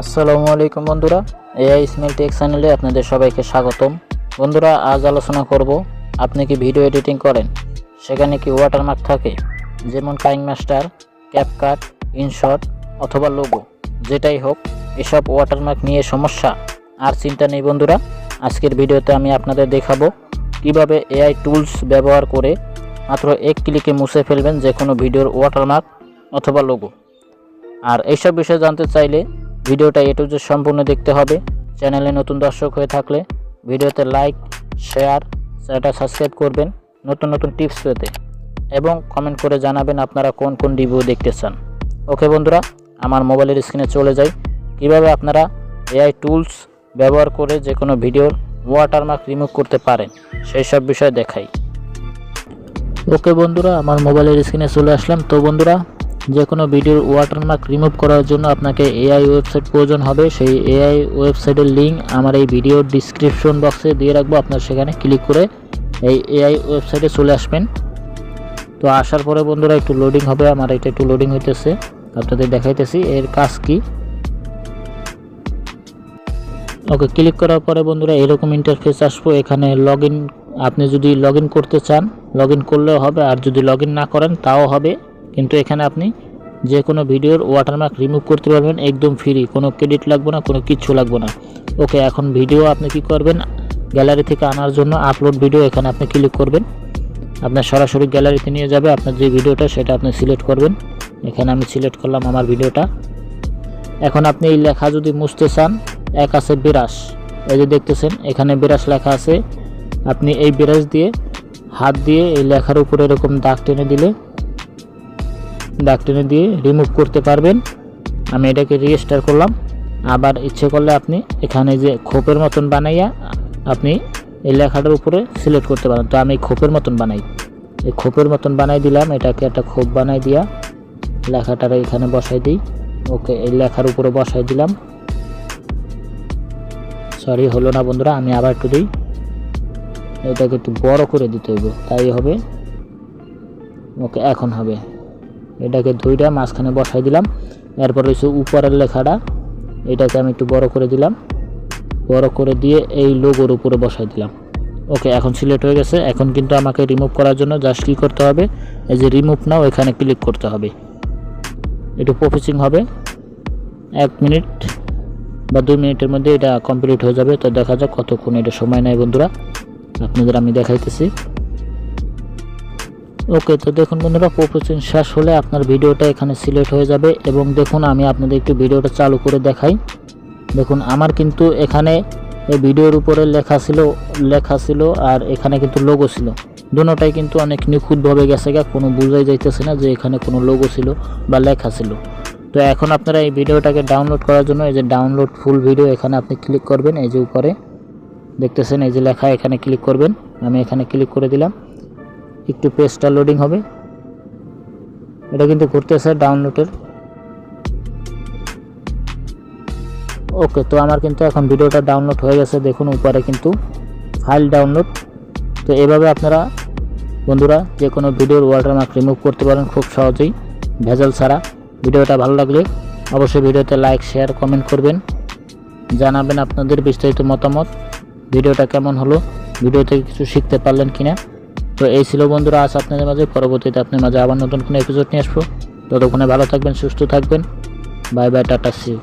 আসসালামু আলাইকুম বন্ধুরা, এআই স্মেল টেক চ্যানেলে আপনাদের সবাইকে স্বাগতম। বন্ধুরা, আজ আলোচনা করব, আপনি কি ভিডিও এডিটিং করেন? সেখানে কি ওয়াটারমার্ক থাকে? যেমন কাইং মাস্টার ক্যাপকাট ইনশট অথবা লোগো যেটাই হোক, এসব ওয়াটারমার্ক নিয়ে সমস্যা আর চিন্তা নেই বন্ধুরা। আজকের ভিডিওতে আমি আপনাদের দেখাবো, কীভাবে এআই টুলস ব্যবহার করে মাত্র এক ক্লিকে মুছে ফেলবেন যে কোনো ভিডিওর ওয়াটারমার্ক অথবা লোগো আর এইসব বিষয়ে জানতে চাইলে ভিডিওটা এ টু জেড সম্পূর্ণ দেখতে হবে। চ্যানেলে নতুন দর্শক হয়ে থাকলে ভিডিওতে লাইক, শেয়ার, চ্যানেলটা সাবস্ক্রাইব করবেন নতুন নতুন টিপস পেতে। এবং কমেন্ট করে জানাবেন আপনারা কোন কোন রিভিউ দেখতে চান। ওকে বন্ধুরা, আমার মোবাইলের স্ক্রিনে চলে যাই। কীভাবে আপনারা এআই টুলস ব্যবহার করে যে কোনো ভিডিওর ওয়াটারমার্ক রিমুভ করতে পারেন, সেই সব বিষয় দেখাই। ওকে বন্ধুরা, আমার মোবাইলের স্ক্রিনে চলে আসলাম। তো বন্ধুরা যে কোনো ভিডিওর ওয়াটারমার্ক রিমুভ করার জন্য আপনাকে এআই ওয়েবসাইট প্রয়োজন হবে। সেই এআই ওয়েবসাইটের লিঙ্ক আমার এই ভিডিওর ডিসক্রিপশন বক্সে দিয়ে রাখব। আপনার সেখানে ক্লিক করে এই এআই ওয়েবসাইটে চলে আসবেন। তো আসার পরে বন্ধুরা একটু লোডিং হবে। আমার এটা একটু লোডিং হইতেছে। আপনাদের দেখাইতেছি। এর কাজ কি? ওকে ক্লিক করার পরে বন্ধুরা এরকম ইন্টারফেস আসব। এখানে লগ আপনি যদি লগ করতে চান লগ করলেও হবে। আর যদি লগ না করেন, তাও হবে। কিন্তু এখানে আপনি যে কোনো ভিডিওর ওয়াটারমার্ক রিমুভ করতে পারবেন, একদম ফ্রি কোনো ক্রেডিট লাগবে না, কোনো কিচ্ছু লাগবে না। ওকে এখন ভিডিও আপনি কি করবেন? গ্যালারি থেকে আনার জন্য আপলোড ভিডিও এখানে আপনি ক্লিক করবেন। আপনার সরাসরি গ্যালারিতে নিয়ে যাবে, আপনার যে ভিডিওটা সেটা আপনি সিলেক্ট করবেন। এখানে আমি সিলেক্ট করলাম আমার ভিডিওটা এখন আপনি এই লেখা যদি মুছতে চান, এক আছে বিরাস এই যে দেখতেছেন, এখানে বিরাস লেখা আছে। আপনি এই বিরাস দিয়ে, হাত দিয়ে এই লেখার উপরে এরকম দাগ টেনে দিলে দাগ টেনে দিয়ে রিমুভ করতে পারবেন। আমি এটাকে রেজিস্টার করলাম। আবার ইচ্ছে করলে আপনি এখানে যে খোপের মতন বানাইয়া আপনি এই লেখাটার উপরে সিলেক্ট করতে পারেন। তো আমি খোপের মতন বানাই। এই খোপের মতন বানাই দিলাম। এটাকে একটা খোপ বানাই দিয়া লেখাটার এখানে বসাই দিই। ওকে, এই লেখার উপরে বসাই দিলাম। সরি হলো না বন্ধুরা, আমি আবার একটু দিই। এটাকে একটু বড় করে দিতে হইব। তাই হবে। ওকে, এখন হবে। এটাকে ধুইটা মাঝখানে বসাই দিলাম। এরপর হচ্ছে উপরের লেখাটা, এটাকে আমি একটু বড় করে দিলাম। বড় করে দিয়ে এই লোগোর উপরে বসাই দিলাম। ওকে এখন সিলেক্ট হয়ে গেছে। এখন কিন্তু আমাকে রিমুভ করার জন্য জাস্ট কী করতে হবে? এই যে রিমুভ নাও এখানে ক্লিক করতে হবে। একটু প্রফেসিং হবে। এক মিনিট বা দুই মিনিটের মধ্যে এটা কমপ্লিট হয়ে যাবে। তো দেখা যাক কতক্ষণ এটা সময় নেয় বন্ধুরা। আপনাদের আমি দেখাইতেছি। ওকে তো দেখুন বন্ধুরা প্রসেসিং শেষ হলে আপনার ভিডিওটা এখানে সিলেক্ট হয়ে যাবে এবং দেখুন আমি আপনাদের একটু ভিডিওটা চালু করে দেখাই। দেখুন, আমার কিন্তু এখানে ভিডিওর উপরে লেখা ছিল লেখা ছিল আর এখানে কিন্তু লোগো ছিল। দুটোটাই কিন্তু অনেক নিখুঁতভাবে গেছে গা, কোনো বোঝাই যাইতেছে না যে এখানে কোনো লোগো ছিল বা লেখা ছিল। তো এখন আপনারা এই ভিডিওটাকে ডাউনলোড করার জন্য এই যে ডাউনলোড ফুল ভিডিও এখানে আপনি ক্লিক করবেন, এই যে উপরে। দেখতেছেন, এই যে লেখা এখানে ক্লিক করবেন। আমি এখানে ক্লিক করে দিলাম। একটু পেজটা লোডিং হবে। এটা কিন্তু ঘুরতেছে ডাউনলোডের ওকে তো আমার কিন্তু এখন ভিডিওটা ডাউনলোড হয়ে গেছে, দেখুন উপরে কিন্তু ফাইল ডাউনলোড তো এভাবে আপনারা বন্ধুরা যে কোনো ভিডিওর ওয়াটারমার্ক রিমুভ করতে পারেন খুব সহজেই, ভেজাল ছাড়া। ভিডিওটা ভালো লাগলে অবশ্যই ভিডিওতে লাইক শেয়ার কমেন্ট করবেন। জানাবেন আপনাদের বিস্তারিত মতামত, ভিডিওটা কেমন হলো, ভিডিও থেকে কিছু শিখতে পারলেন কিনা। তো এই ছিল বন্ধুরা, আজ আপনাদের মাঝে, পরবর্তীতে আপনার মাঝে আবার নতুন কোনো এপিসোড নিয়ে আসব। ততক্ষণে ভালো থাকবেন, সুস্থ থাকবেন। Bye bye, tata see you